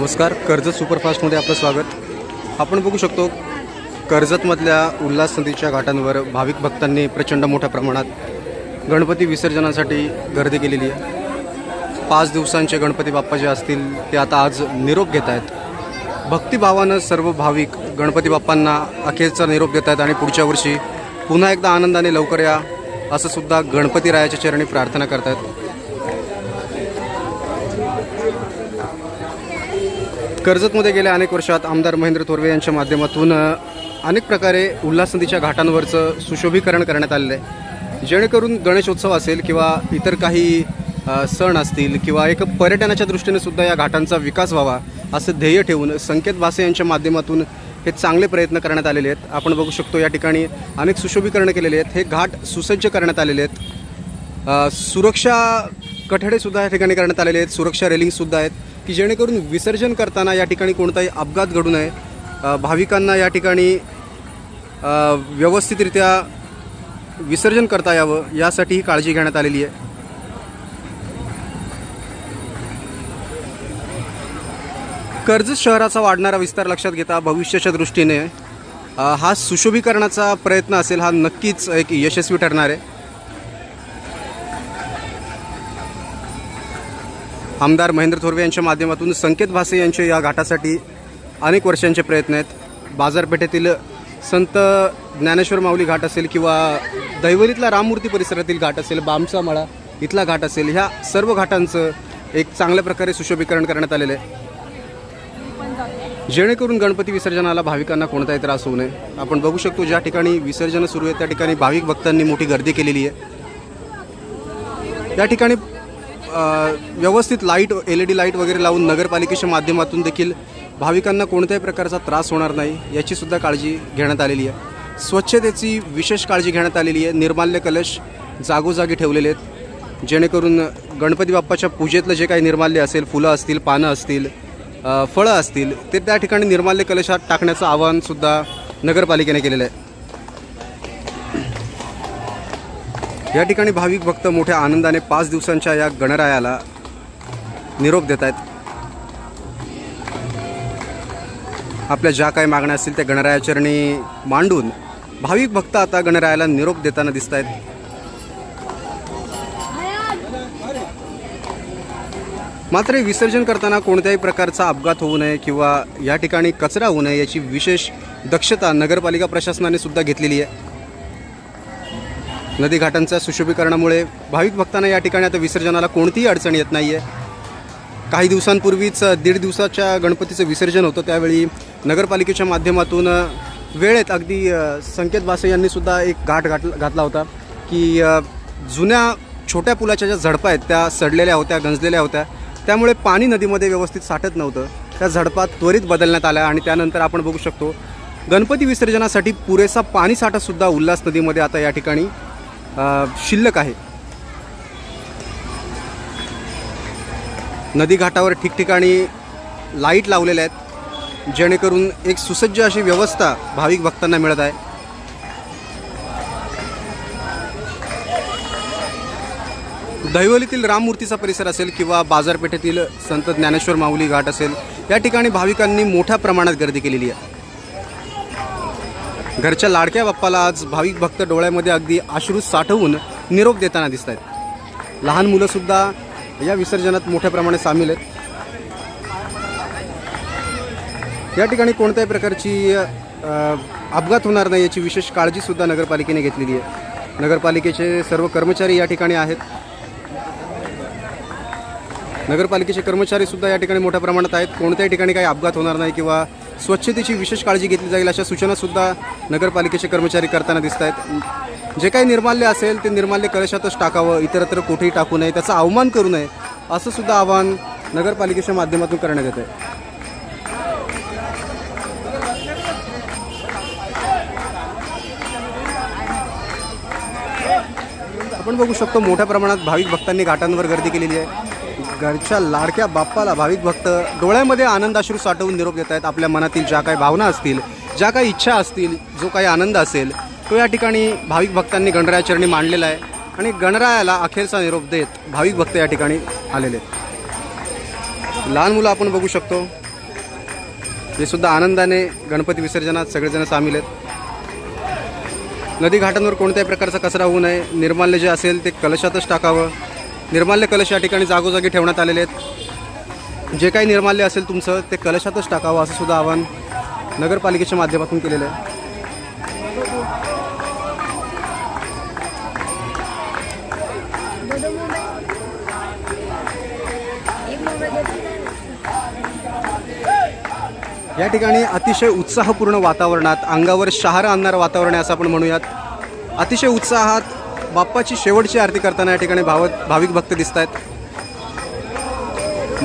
नमस्कार कर्जत सुपरफास्टमध्ये आपलं स्वागत. आपण बघू शकतो कर्जतमधल्या उल्हास नदीच्या घाटांवर भाविक भक्तांनी प्रचंड मोठ्या प्रमाणात गणपती विसर्जनासाठी गर्दी केलेली आहे. पाच दिवसांचे गणपती बाप्पा जे असतील ते आता आज निरोप घेत आहेत. भक्तिभावानं सर्व भाविक गणपती बाप्पांना अखेरचा निरोप देत आहेत आणि पुढच्या वर्षी पुन्हा एकदा आनंदाने लवकर या असं सुद्धा गणपती रायाच्या चरणी प्रार्थना करतायत कर्जतमध्ये गेल्या अनेक वर्षात आमदार महेंद्र थोरवे यांच्या माध्यमातून अनेक प्रकारे उल्हास नदीच्या घाटांवरचं सुशोभीकरण करण्यात आलेलं आहे. जेणेकरून गणेशोत्सव असेल किंवा इतर काही सण असतील किंवा एक पर्यटनाच्या दृष्टीने सुद्धा या घाटांचा विकास व्हावा असं ध्येय ठेवून संकेत भासे यांच्या माध्यमातून हे चांगले प्रयत्न करण्यात आलेले आहेत. आपण बघू शकतो या ठिकाणी अनेक सुशोभीकरण केलेले आहेत. हे घाट सुसज्ज करण्यात आलेले आहेत. सुरक्षा कठडेसुद्धा या ठिकाणी करण्यात आलेले आहेत. सुरक्षा रेलिंगसुद्धा आहेत. की जेणेकरून विसर्जन करताना या ठिकाणी कोणताही अपघात घडू नये. भाविकांना या ठिकाणी व्यवस्थितरित्या विसर्जन करता यावं यासाठी ही काळजी घेण्यात आलेली आहे. कर्जत शहराचा वाढणारा विस्तार लक्षात घेता भविष्याच्या दृष्टीने हा सुशोभीकरणाचा प्रयत्न असेल हा नक्कीच एक यशस्वी ठरणार आहे. आमदार महेंद्र थोरवे यांच्या माध्यमातून संकेत भासे यांचे या घाटासाठी अनेक वर्षांचे प्रयत्न आहेत. बाजारपेठेतील संत ज्ञानेश्वर माऊली घाट असेल किंवा दैवलीतला राममूर्ती परिसरातील घाट असेल बामचा मळा इथला घाट असेल ह्या सर्व घाटांचं एक चांगल्या प्रकारे सुशोभीकरण करण्यात आलेलं आहे. जेणेकरून गणपती विसर्जनाला भाविकांना कोणताही त्रास होऊ नये. आपण बघू शकतो ज्या ठिकाणी विसर्जन सुरू आहे त्या ठिकाणी भाविक भक्तांनी मोठी गर्दी केलेली आहे. त्या ठिकाणी व्यवस्थित light L E D light वगैरे लावून नगरपालिकेच्या माध्यमातून देखील भाविकांना कोणत्याही प्रकारचा त्रास होणार नाही याचीसुद्धा काळजी घेण्यात आलेली आहे. स्वच्छतेची विशेष काळजी घेण्यात आलेली आहे. निर्माल्य कलश जागोजागी ठेवलेले आहेत. जेणेकरून गणपती बाप्पाच्या पूजेतलं जे काही निर्माल्य असेल फुलं असतील पानं असतील फळं असतील ते त्या ठिकाणी निर्माल्य कलशात टाकण्याचं आवाहनसुद्धा नगरपालिकेने केलेलं आहे. या ठिकाणी भाविक भक्त मोठ्या आनंदाने पाच दिवसांच्या या गणरायाला निरोप देत आहेत आपल्या ज्या काही मागण्या असतील त्या गणरायाचरणी मांडून भाविक भक्त आता गणरायाला निरोप देताना दिसत आहेत मात्र विसर्जन करताना कोणत्याही प्रकारचा अपघात होऊ नये किंवा या ठिकाणी कचरा होऊ नये याची विशेष दक्षता नगरपालिका प्रशासनाने सुद्धा घेतलेली आहे. नदी घाटांच्या सुशोभीकरणामुळे भाविक भक्तांना या ठिकाणी आता विसर्जनाला कोणतीही अडचण येत नाही आहे काही दिवसांपूर्वीच दीड दिवसाच्या गणपतीचं विसर्जन होतं. त्यावेळी नगरपालिकेच्या माध्यमातून वेळेत अगदी संकेत वासे यांनीसुद्धा एक घाट घाट घातला होता की जुन्या छोट्या पुलाच्या ज्या झडपा आहेत त्या सडलेल्या होत्या गंजलेल्या होत्या. त्यामुळे पाणी नदीमध्ये व्यवस्थित साठत नव्हतं. त्या झडपा त्वरित बदलण्यात आल्या आणि त्यानंतर आपण बघू शकतो गणपती विसर्जनासाठी पुरेसा पाणी साठासुद्धा उल्हास नदीमध्ये आता या ठिकाणी शिल्लक आहे. नदीघाटावर ठिकठिकाणी लाइट लावलेल्या आहेत. जेणेकरून एक सुसज्ज अशी व्यवस्था भाविक भक्तांना मिळत आहे. दैवलीतील राममूर्तीचा परिसर असेल किंवा बाजारपेठेतील संत ज्ञानेश्वर माऊली घाट असेल या ठिकाणी भाविकांनी मोठ्या प्रमाणात गर्दी केलेली आहे. घरच्या लाडक्या बाप्पाला आज भाविक भक्त डोळ्यामध्ये अगदी आश्रू साठवून निरोप देताना दिसत आहेत लहान मुलंसुद्धा या विसर्जनात मोठ्या प्रमाणात सामील आहेत. या ठिकाणी कोणत्याही प्रकारची अपघात होणार नाही याची विशेष काळजीसुद्धा नगरपालिकेने घेतलेली आहे. नगरपालिकेचे सर्व कर्मचारी या ठिकाणी आहेत. नगरपालिकेचे कर्मचारीसुद्धा या ठिकाणी मोठ्या प्रमाणात आहेत. कोणत्याही ठिकाणी काही अपघात होणार नाही किंवा स्वच्छतेची विशेष काळजी घेतली जाईल अशा सूचनासुद्धा नगरपालिकेचे कर्मचारी करताना दिसत आहेत. जे काही निर्माल्य असेल ते निर्माल्य कलशातच टाकावं इतरत्र कुठेही टाकू नये त्याचा अवमान करू नये असं सुद्धा आवाहन नगरपालिकेच्या माध्यमातून करण्यात येत आहे आपण बघू शकतो मोठ्या प्रमाणात भाविक भक्तांनी घाटांवर गर्दी केलेली आहे. घरच्या लाडक्या बाप्पाला भाविक भक्त डोळ्यामध्ये आनंदाश्रू साठवून निरोप देत आहेत. आपल्या मनातील ज्या काही भावना असतील ज्या काही इच्छा असतील जो काही आनंद असेल तो या ठिकाणी भाविक भक्तांनी गणरायाचरणी मांडलेला आहे आणि गणरायाला अखेरचा निरोप देत भाविक भक्त या ठिकाणी आलेले आहेत. लहान मुलं आपण बघू शकतो. हे सुद्धा आनंदाने गणपती विसर्जनात सगळेजण सामील आहेत. नदी घाटांवर कोणत्याही प्रकारचा कचरा होऊ नये. निर्माल्य जे असेल ते कलशातच टाकावं. निर्माल्य कलश या ठिकाणी जागोजागी ठेवण्यात आलेले आहेत. जे काही निर्माल्य असेल तुमचं ते कलशातच टाकावं असं सुद्धा आवाहन नगरपालिकेच्या माध्यमातून केलेलं आहे. या ठिकाणी अतिशय उत्साहपूर्ण वातावरणात अंगावर शहारा आणणारं वातावरण आहे असं आपण म्हणूयात. अतिशय उत्साहात बाप्पाची शेवटची आरती करताना या ठिकाणी भावत भाविक भक्त दिसत आहेत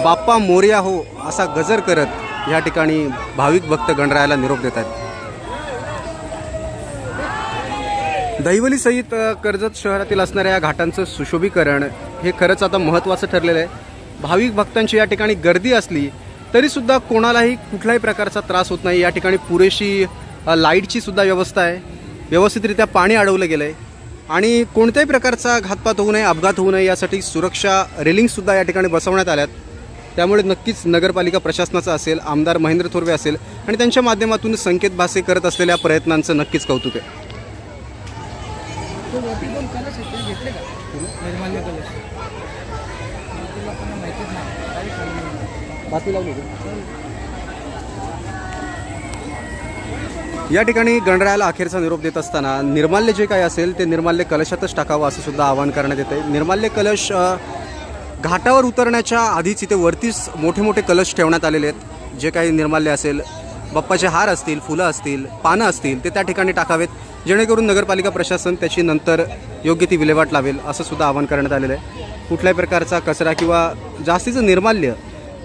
बाप्पा मोर्या हो असा गजर करत या ठिकाणी भाविक भक्त गणरायाला निरोप देत आहेत दहिवली सहित कर्जत शहरातील असणाऱ्या या घाटांचं सुशोभीकरण हे खरंच आता महत्त्वाचं ठरलेलं आहे. भाविक भक्तांची या ठिकाणी गर्दी असली तरीसुद्धा कोणालाही कुठल्याही प्रकारचा त्रास होत नाही. या ठिकाणी पुरेशी लाईटची सुद्धा व्यवस्था आहे. व्यवस्थितरित्या पाणी अडवलं गेलं आहे आणि कोणत्याही प्रकारचा घातपात होऊ नये अपघात होऊ नये यासाठी सुरक्षा रेलिंगसुद्धा या ठिकाणी बसवण्यात आल्यात. त्यामुळे नक्कीच नगरपालिका प्रशासनाचं असेल आमदार महेंद्र थोरवे असेल आणि त्यांच्या माध्यमातून संकेत भासे करत असलेल्या प्रयत्नांचं नक्कीच कौतुक आहे. तो या ठिकाणी गणरायाला अखेरचा निरोप देत असताना निर्माल्य जे काही असेल ते निर्माल्य कलशातच टाकावं असं सुद्धा आवाहन करण्यात येते निर्माल्य कलश घाटावर उतरण्याच्या आधीच इथे वरतीच मोठे मोठे कलश ठेवण्यात आलेले आहेत. जे काही निर्माल्य असेल बाप्पाचे हार असतील फुलं असतील पानं असतील ते त्या ठिकाणी टाकावेत. जेणेकरून नगरपालिका प्रशासन त्याची नंतर योग्य ती विल्हेवाट लावेल असं सुद्धा आवाहन करण्यात आलेलं आहे. कुठल्याही प्रकारचा कचरा किंवा जास्तीचं निर्माल्य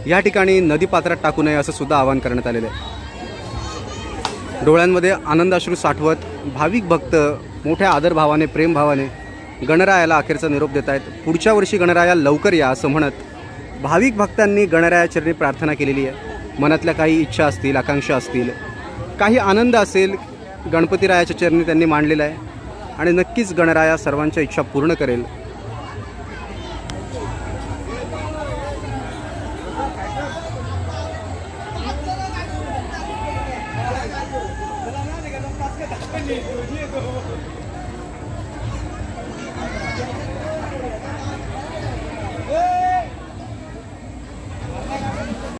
या ठिकाणी नदीपात्रात टाकू नये असं सुद्धा आवाहन करण्यात आलेलं आहे. डोळ्यांमध्ये आनंदाश्रू साठवत भाविक भक्त मोठ्या आदरभावाने प्रेमभावाने गणरायाला अखेरचा निरोप देत आहेत. पुढच्या वर्षी गणराया लवकर या असं म्हणत भाविक भक्तांनी गणरायाचरणी प्रार्थना केलेली आहे. मनातल्या काही इच्छा असतील आकांक्षा असतील काही आनंद असेल गणपतीरायाच्या चरणी त्यांनी मांडलेला आहे. आणि नक्कीच गणराया सर्वांच्या इच्छा पूर्ण करेल. Obrigado digo.